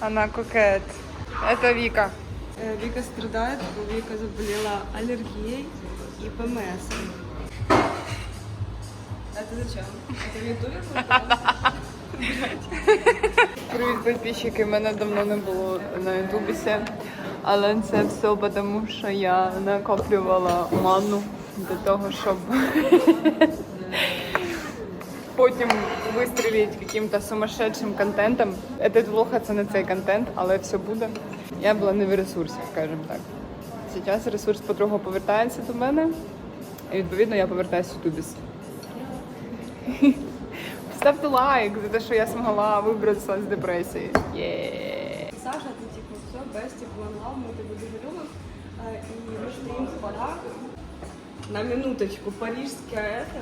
Она кокет. Это Вика. Э, Вика страдает, бо Вика заболела аллергией и ПМС. Это зачем? Это в Ютубе Привіт, підписчики. Мене давно не було на ютубісі. Але це все тому, що я накоплювала ману для того, щоб потім вистрілити яким-то сумасшедшим контентом. Этот влог це не цей контент, але все буде. Я була не в ресурсі, скажімо так. Зараз ресурс потроху повертається до мене. І відповідно я повертаюся в ютубіс. Ставте лайк за те, що я змогла вибратися з депресії. Є. Саша, ты типа все, бесті, one love, ми тебе дуже любимо. Е, І ми стоїмо в парах. На минуточку, парижське это,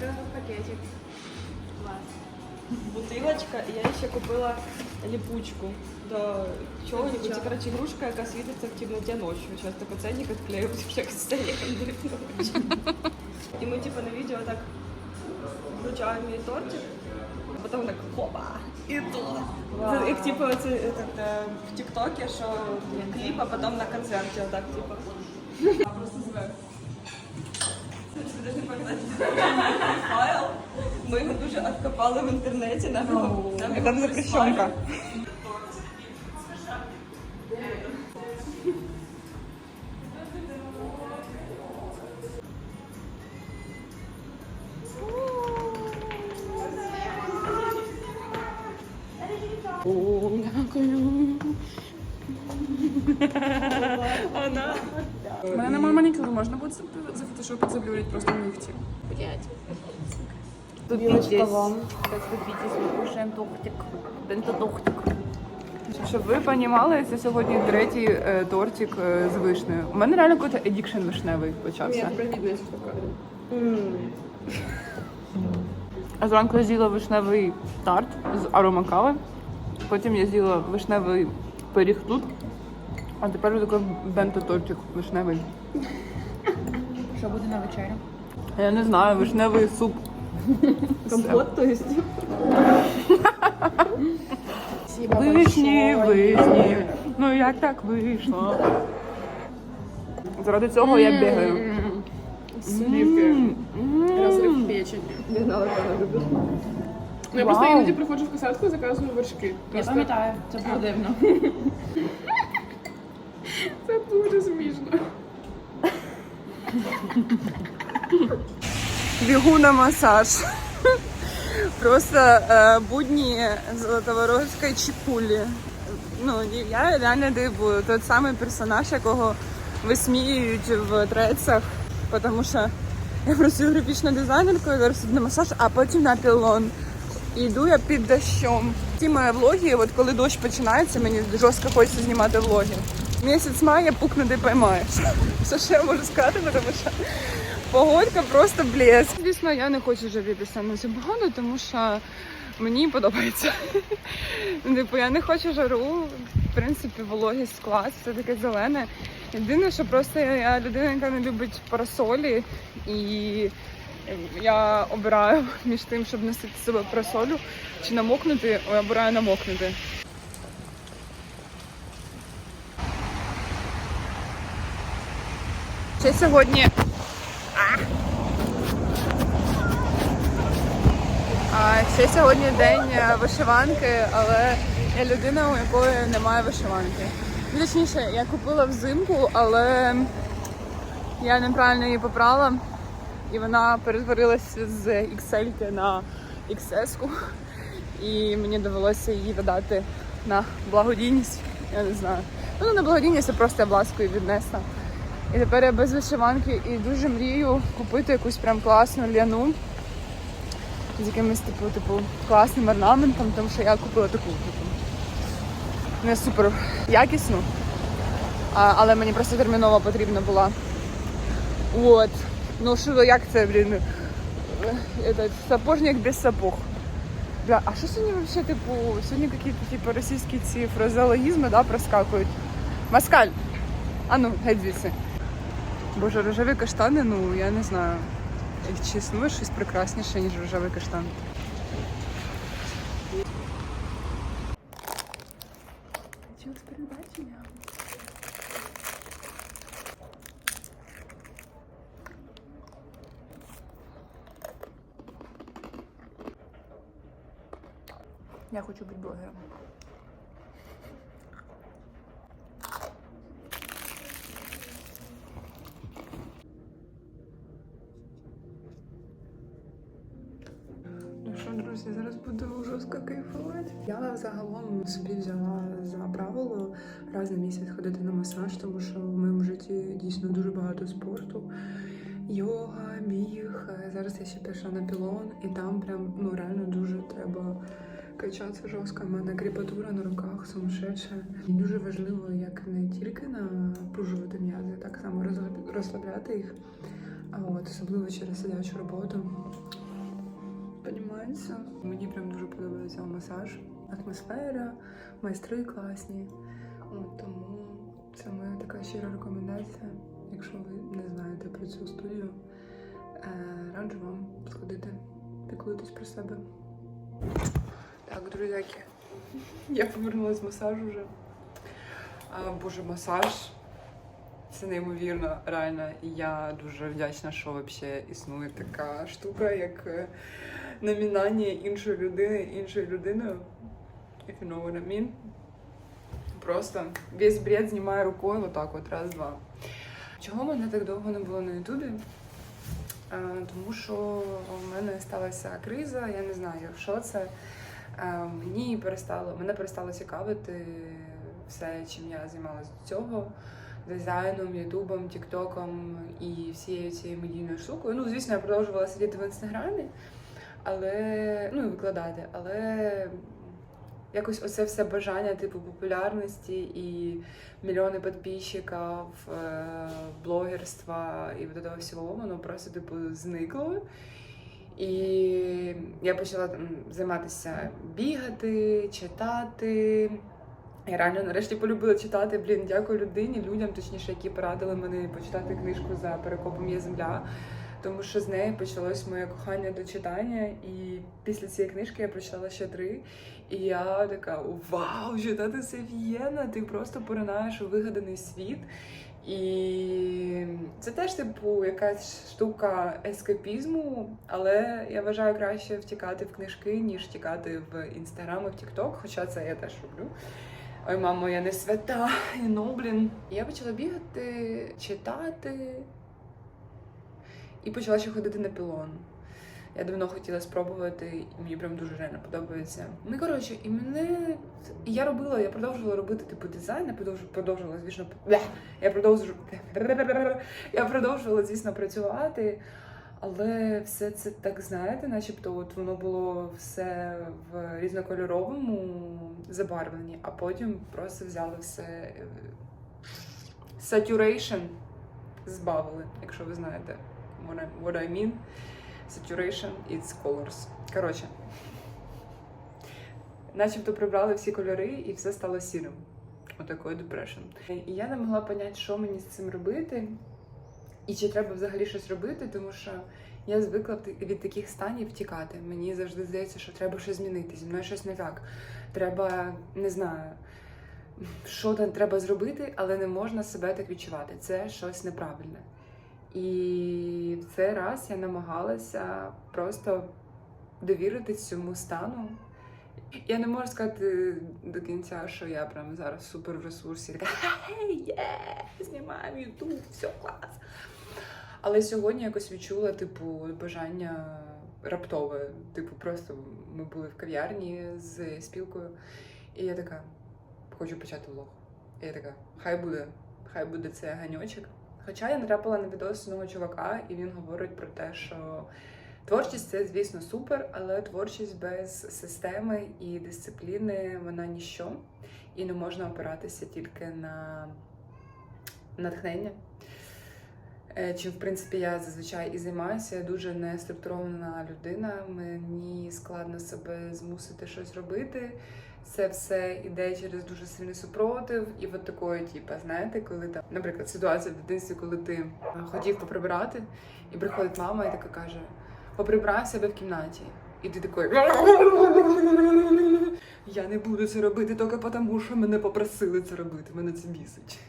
це пакетик. Бутилочка, і я ще купила липучку до чого-нибудь. Це, коротше, ігрушка, яка світиться в темноті ночі. Зараз такий ценник відклеюють, як ночі. І ми, типу, на відео так включаємо її тортик, а потім так хопа, і то. Це як типу це, в Тіктокі, що кліп, а потім на концерті, отак, типу. Просто звук. Це даже не файл. Ми його дуже откопали в інтернеті. Нам його нам його Там запрещенка. Мене манікюру, можна буде зафотошопити, заблюрити просто нігті. Ступитесь. Ступитесь, ми кушаємо тортик. Бенто-тортик. Щоб ви розуміли, це сьогодні третій е, тортик е, з вишнею. У мене реально якийсь едікшн вишневий почався. провідність така. А зранку я з'їла вишневий тарт з аромакави. Потім я з'їла вишневий пиріг тут. А тепер такий бенто-тортик вишневий. Що буде на вечерю? Я не знаю, вишневий суп. Компот, то есть. Вишні, вишні. Ну як так вийшло? Заради цього я бігаю. Слівки. М. Розрив печені. Не знала, що вона любить. Ну, я просто Вау. іноді приходжу в касатку і заказую вершки. Я Просто пам'ятаю, це було дивно. Це дуже смішно. Бігу на масаж. Просто е, будні Золотоворожської чіпулі. Ну, я реально дивую. Тот самий персонаж, якого висміюють в трецах, тому що я працюю графічною дизайнеркою, зараз іду на масаж, а потім на пілон. І йду я під дощом. Ті мої влоги, от коли дощ починається, мені жорстко хочеться знімати влоги. Місяць має пукнути поймаєш. Все, що я можу сказати, тому що погодка просто блеск. Звісно, я не хочу жалітися на цю погоду, тому що мені подобається. Типу, я не хочу жару, в принципі, вологість клас, все таке зелене. Єдине, що просто я, людина, яка не любить парасолі, і я обираю між тим, щоб носити з себе парасолю чи намокнути, я обираю намокнути. Ще сьогодні. А! Ще сьогодні день е, вишиванки, але я людина, у якої немає вишиванки. Точніше, я купила взимку, але я неправильно її попрала, і вона перетворилася з XL на XS. І мені довелося її видати на благодійність. Я не знаю. Ну, не благодійність, а просто я бласкою віднесла. І тепер я без вишиванки і дуже мрію купити якусь прям класну ляну з якимось типу, типу класним орнаментом, тому що я купила таку типу, не супер якісну, а, але мені просто терміново потрібна була. От. Ну що, як це, блін? Этот, сапожник без сапог. Бля, а що сьогодні вообще, типу, сьогодні якісь типу, російські ці фразеологізми, да, проскакують? Москаль! А ну, геть звідси. Боже, рожеві каштани, ну я не знаю. Чи існує щось прекрасніше, ніж рожевий каштан? Случилось передбачення. Я хочу бути блогером. Я загалом собі взяла за правило раз на місяць ходити на масаж, тому що в моєму житті дійсно дуже багато спорту. Йога, біг. Зараз я ще пішла на пілон, і там прям ну реально дуже треба качатися жорстко. У мене кріпатура на руках сумасшедша. І дуже важливо, як не тільки напружувати м'язи, так само розслабляти їх. А от особливо через сидячу роботу. Понімається? Мені прям дуже подобається масаж. Атмосфера, майстри класні. От, тому це моя така щира рекомендація. Якщо ви не знаєте про цю студію, е, раджу вам сходити, піклуйтесь про себе. Так, друзяки, я повернулася з масажу вже. А, боже, масаж. Це неймовірно, реально. Я дуже вдячна, що взагалі існує така штука, як е, намінання іншої людини іншою людиною. If you know what I mean. Просто весь бред знімає рукою, отак от, раз-два. Чого мене так довго не було на Ютубі? Тому що в мене сталася криза, я не знаю, що це. Мені перестало, мене перестало цікавити все, чим я займалася до цього. Дизайном, ютубом, тіктоком і всією цією медійною штукою. Ну, звісно, я продовжувала сидіти в інстаграмі, але ну і викладати, але якось оце все бажання, типу, популярності і мільйони підписчиків, е, блогерства і вот этого всього, воно просто типу зникло. І я почала там займатися бігати, читати. Я реально нарешті полюбила читати. Блін, дякую людині, людям, точніше, які порадили мені почитати книжку за перекопом є земля. Тому що з неї почалось моє кохання до читання, і після цієї книжки я прочитала ще три. І я така: вау, читати це в'єна! Ти просто поринаєш у вигаданий світ. І це теж, типу, якась штука ескапізму, але я вважаю краще втікати в книжки, ніж втікати в інстаграм і в Тікток, хоча це я теж роблю. Ой, мамо, я не свята, ну, блін. Я почала бігати, читати і почала ще ходити на пілон. Я давно хотіла спробувати, і мені прям дуже реально подобається. Ну, коротше, і мене. Я робила, я продовжувала робити типу дизайн, я продовжувала, звісно, я продовжувала, я продовжувала, звісно, працювати. Але все це так знаєте, начебто, от воно було все в різнокольоровому забарвленні, а потім просто взяли все е, saturation збавили, якщо ви знаєте what I, mean. Saturation it's colors. Коротше, начебто прибрали всі кольори і все стало сірим. Отакою depression. І я не могла поняти, що мені з цим робити, і чи треба взагалі щось робити, тому що я звикла від таких станів втікати. Мені завжди здається, що треба щось змінити. Зі мною щось не так. Треба, не знаю, що там треба зробити, але не можна себе так відчувати. Це щось неправильне. І в цей раз я намагалася просто довіритись цьому стану. Я не можу сказати до кінця, що я прям зараз супер в ресурсі, така хей, є, знімаємо ютуб, все клас. Але сьогодні якось відчула, типу, бажання раптове. Типу, просто ми були в кав'ярні з спілкою, і я така, хочу почати влог. І я така, хай буде, хай буде це ганьочок. Хоча я натрапила на відос одного чувака, і він говорить про те, що творчість це, звісно, супер, але творчість без системи і дисципліни вона ніщо. І не можна опиратися тільки на натхнення. Е, Чим, в принципі, я зазвичай і займаюся. Я дуже неструктурована людина. Мені складно себе змусити щось робити. Це все іде через дуже сильний супротив, і от такої, типу, знаєте, коли там, наприклад, ситуація в дитинстві, коли ти е, хотів поприбирати, і приходить мама і така каже: поприбирай себе в кімнаті. І ти такий Я не буду це робити тільки тому, що мене попросили це робити. Мене це бісить.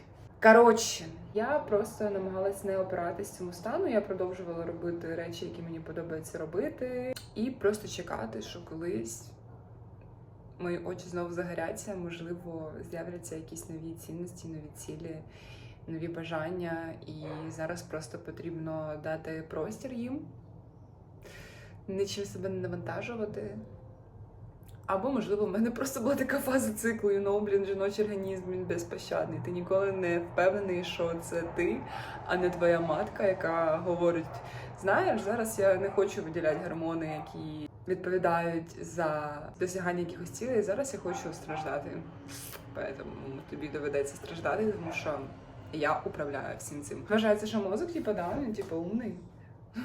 Коротше, я просто намагалась не опиратись цьому стану. Я продовжувала робити речі, які мені подобається робити, і просто чекати, що колись мої очі знову загоряться, можливо, з'являться якісь нові цінності, нові цілі, нові бажання. І зараз просто потрібно дати простір їм, нічим себе не навантажувати. Або, можливо, в мене просто була така фаза циклу, і ну, блін, жіночий організм він безпощадний. Ти ніколи не впевнений, що це ти, а не твоя матка, яка говорить: знаєш, зараз я не хочу виділяти гормони, які відповідають за досягання якихось цілей. Зараз я хочу страждати. Тому тобі доведеться страждати, тому що я управляю всім цим. Вважається, що мозок, типу, да, він типу умний.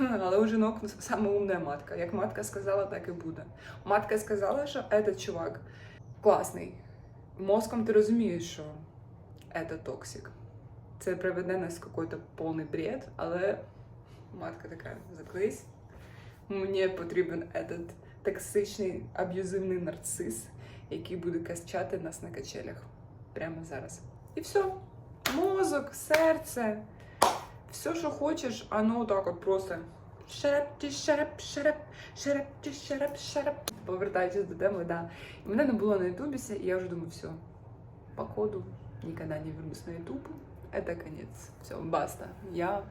Але у жінок саме умна матка. Як матка сказала, так і буде. Матка сказала, що этот чувак класний. Мозком ти розумієш, що це токсик. Це приведе нас в якийсь повний бред, але матка така, заклись. Мені потрібен этот токсичний аб'юзивний нарцис, який буде качати нас на качелях прямо зараз. І все. Мозок, серце. Все, що хочеш, оно так от просто. Шереп, шереп, шереп, шереп, шереп, шереп. Повертаючись до теми, да. І мене не було на ютубі, і я вже думаю, все, походу, ніколи не вернусь на ютуб. Это конец. Все, баста. Я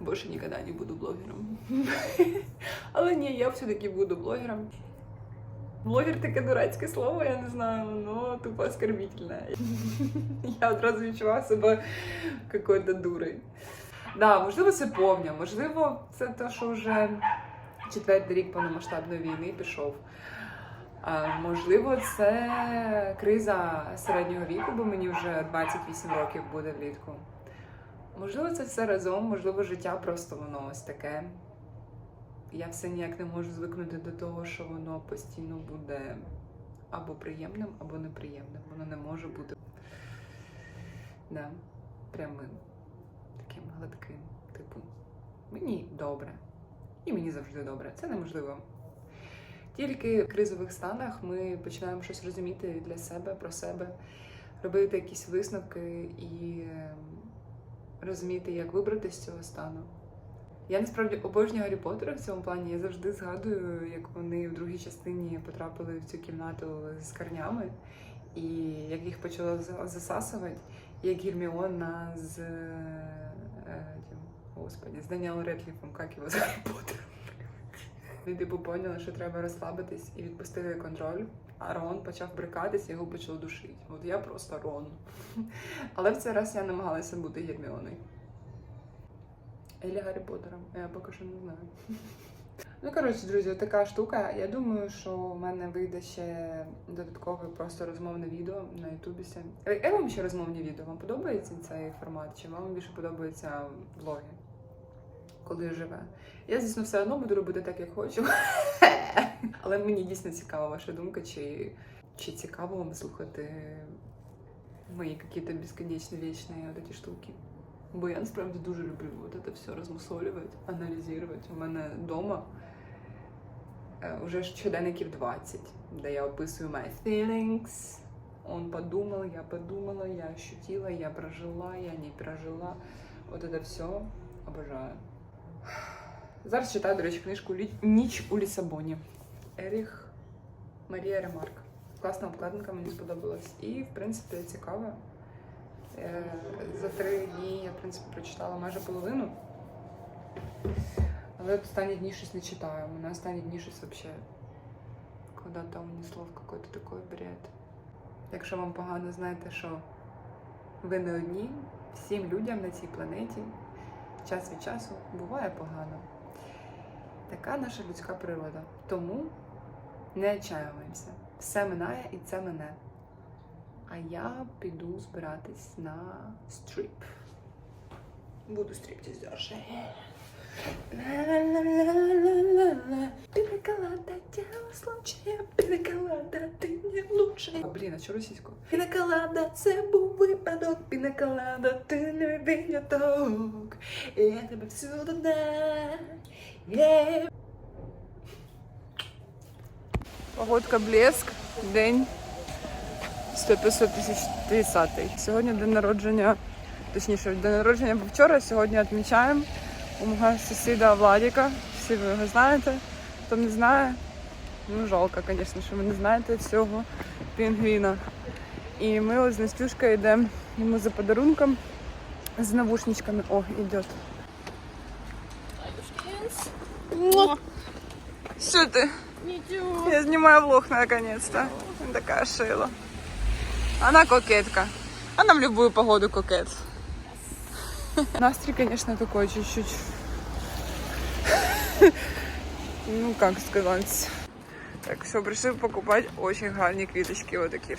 більше ніколи не буду блогером. Але ні, я все-таки буду блогером. Блогер таке дурацьке слово, я не знаю, воно тупо оскорбительне. Я одразу відчуваю себе какой-то дурою. Да, можливо, це повня, можливо, це те, що вже четвертий рік повномасштабної війни пішов. А, можливо, це криза середнього віку, бо мені вже 28 років буде влітку. Можливо, це все разом, можливо, життя просто воно ось таке. Я все ніяк не можу звикнути до того, що воно постійно буде або приємним, або неприємним. Воно не може бути да, прямим, таким гладким. Типу, мені добре. І мені завжди добре. Це неможливо. Тільки в кризових станах ми починаємо щось розуміти для себе, про себе, робити якісь висновки і ем, розуміти, як вибрати з цього стану. Я насправді обожнюю Гаррі Поттера в цьому плані. Я завжди згадую, як вони в другій частині потрапили в цю кімнату з корнями, і як їх почало засасувати, як Гірміона з е, господи, з Даніелом Редліфом, як його з Гаррі Поттером. Вони типу поняли, що треба розслабитись і відпустили контроль. А Рон почав брикатись, його почало душити. От я просто Рон. Але в цей раз я намагалася бути Герміоною. Елі Гаррі Поттером. Я поки що не знаю. Ну, коротше, друзі, така штука. Я думаю, що в мене вийде ще додаткове просто розмовне відео на Ютубі. Е, Як вам ще розмовні відео? Вам подобається цей формат? Чи вам більше подобаються влоги? Коли живе? Я, звісно, все одно буду робити так, як хочу. Але мені дійсно цікава ваша думка, чи, чи цікаво вам слухати мої якісь безконечно вічні от ці штуки. Бо я насправді дуже люблю от це все розмусолювати, аналізувати. У мене вдома вже щоденників 20, де я описую my feelings. Он подумал, я подумала, я ощутила, я прожила, я не прожила. От це все обожаю. Зараз читаю, до речі, книжку Ніч у Лісабоні. Еріх Марія Ремарк. Класна обкладинка, мені сподобалась. І, в принципі, цікаво. Е, За три дні я, в принципі, прочитала майже половину. Але от останні дні щось не читаю. Мене останні дні щось взагалі куди-то унесло в какой-то такой бред. Якщо вам погано, знаєте, що ви не одні, всім людям на цій планеті час від часу буває погано. Така наша людська природа. Тому не отчаюємося. Все минає і це мене. А я піду збиратись на стріп. Буду стріптізерши. Пинаколада, дело случая, пинаколада, ти не лучше. А, а що російською? Пінаколада, це був випадок, пінаколада, ти не виняток. Я тебе всюди да. Погодка блеск. день 150 Сьогодні день народження, точніше, день народження був вчора, сьогодні відмічаємо у мого сусіда Владіка. Всі ви його знаєте. Хто не знає, ну жалко, звісно, що ви не знаєте цього пінгвіна. І ми ось з Настюшкою йдемо йому за подарунком з навушничками. О, йде. Що ти? Ничего. Я снимаю влог наконец-то. Такая шила. Она кокетка. Она в любую погоду кокет. Настрой, конечно, такой чуть-чуть. Ну, как сказать. Так что пришли покупать очень гарні квіточки, вот такие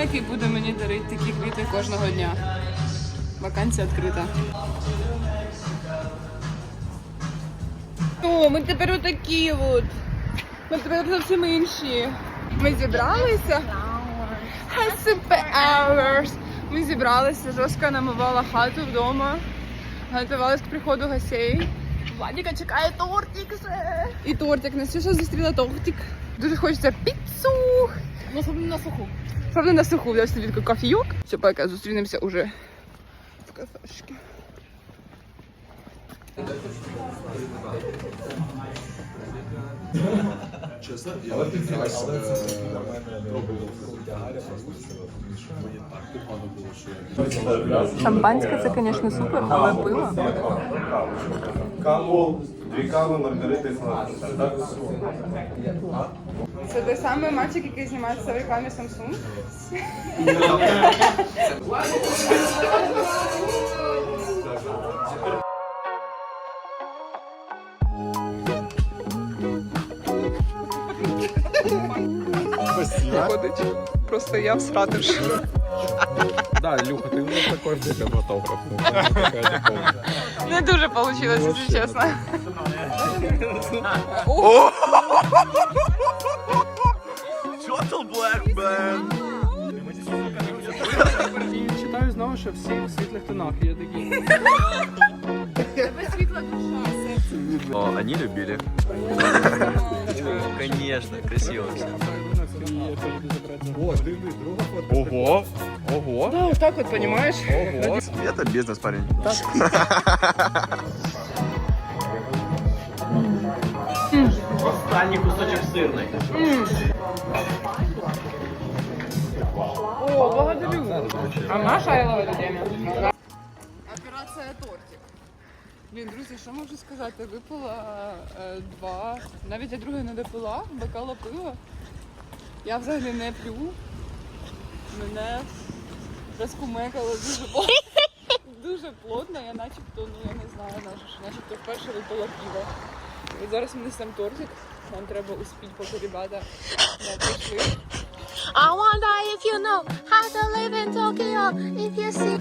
який буде мені дарити такі квіти кожного дня. Вакансія відкрита. О, ми тепер отакі от. Ми тепер зовсім інші. Ми зібралися. Super hours. Ми зібралися, жорстко намивала хату вдома. Готувалися к приходу гостей. Владіка чекає тортик. І тортик. Настюша зустріла тортик. Дуже хочеться піцу. Особливо на суху. Правда, на суху взяв собі такий кофійок. Все, пока зустрінемося уже в кафешці. Чесно, я що я Шампанське це, звісно, супер, але пиво. Дві кави, маргарити і Так? Це той самий мальчик, який знімається в рекламі Samsung. Виходить. Просто я всратиш. Да, Илюха, ты мне такой в фотограф. Какая-то полная. Не дуже вийшло, якщо чесно. І читаю знову, що всі в світлих тонах. Я такий. О, они любили. Конечно, красиво все. О, ты друга фото. Ого, ого, Ну, так от, розумієш? ого. Это бизнес, парень. Останній кусочок сирний. О, благодарю. А наша я в темі. Операція тортик. Блін, друзі, що можу сказати? Випила е, два, навіть я друге не допила, бокала пива. Я взагалі не п'ю. Мене розкумекало дуже плотно. Дуже плотно, я начебто, ну я не знаю, наче- начебто вперше випила пиво. І зараз мені сам тортик. Нам треба успіть, поки ребята не прийшли. I wonder if you know how to live in Tokyo. If you see.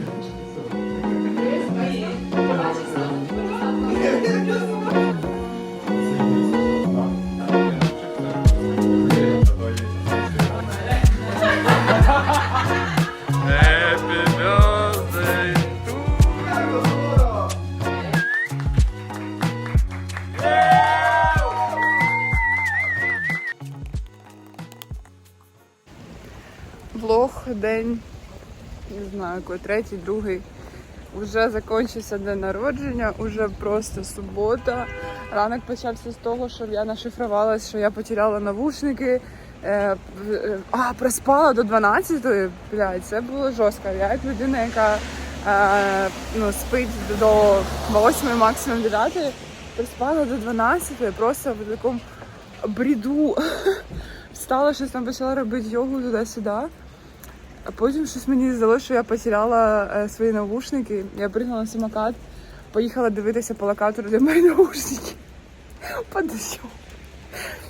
Не третій, другий. Уже закінчився день народження, уже просто субота. Ранок почався з того, що я нашифрувалась, що я потеряла навушники. Е, е, а, проспала до 12-ї. Блядь, це було жорстко. Я як людина, яка е, ну, спить до 8 максимум 9 проспала до 12 просто в такому бреду. Встала, щось там почала робити йогу туди-сюди. А потім щось мені здалося, що я потеряла е, свої навушники. Я пригнала самокат, поїхала дивитися по локатору, де мої навушники. Под.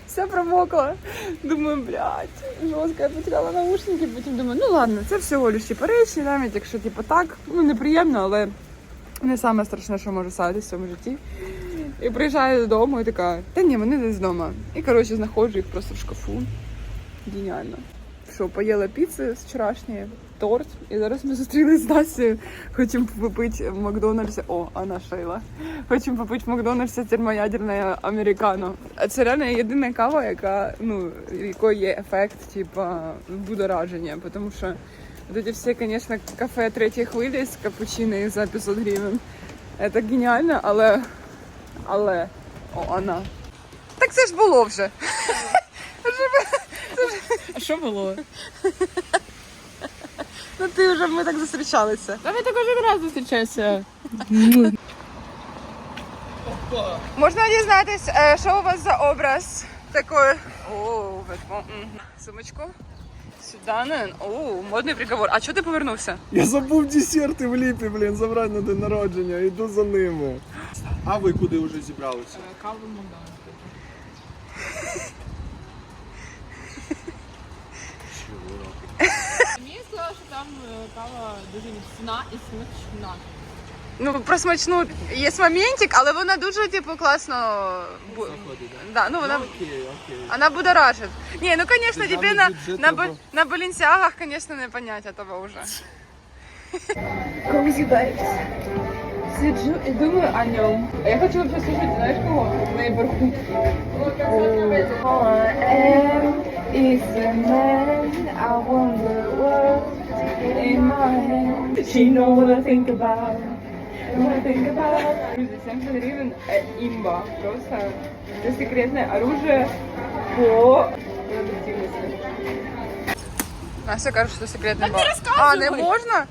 Вся промокла. Думаю, блядь, жорстко, я потеряла наушники. Потім думаю, ну ладно, це всього лиш типу, речі, навіть якщо типу, так, ну неприємно, але не саме страшне, що може статися в цьому житті. І приїжджаю додому і така, та ні, вони десь вдома. І коротше знаходжу їх просто в шкафу. Геніально. Що поїла піци з вчорашньої, торт. І зараз ми зустрілися з Настею. Хочемо попити в Макдональдсі. О, Анна Шейла. Хочемо попити в Макдональдсі термоядерне американо. А Це реально єдина кава, яка ну якої є ефект, типа будораження. Тому що эти всі, звісно, кафе третьої хвилі з капучино за 500 гривень. Це геніально, але. Але. О, Анна. Так це ж було вже. А що було? Ну ти вже ми так зустрічалися. Та ми так кожен раз зустрічаємося. Можна дізнатись, е, що у вас за образ такої. О, ветмо. мгм. Сумочку. Сюди. О, модний приговор. А чого ти повернувся? Я забув десерти в ліпі, блін, забрати на день народження, йду за ними. А ви куди вже зібралися? Каву Макдональдс. Мені сказали, що там е, кава дуже міцна і смачна. Ну, про смачну є моментик, але вона дуже, типу, класно. бу- Да, ну вона, Окей, окей. вона будоражить. Ні, ну, звісно, Державний тебе на, бюджет на, бу- на Балінсіагах, звісно, не понять этого вже. Сиджу і думаю о ньому. А я хочу вообще слушать, знаєш кого? Нейборхуд. is a man, I what's in my hand. She know what I think about. What I think about. Друзі, 70 гривень е, імба. Просто це секретне оружие по продуктивності. Настя каже, що це секретне бал. А, не можна?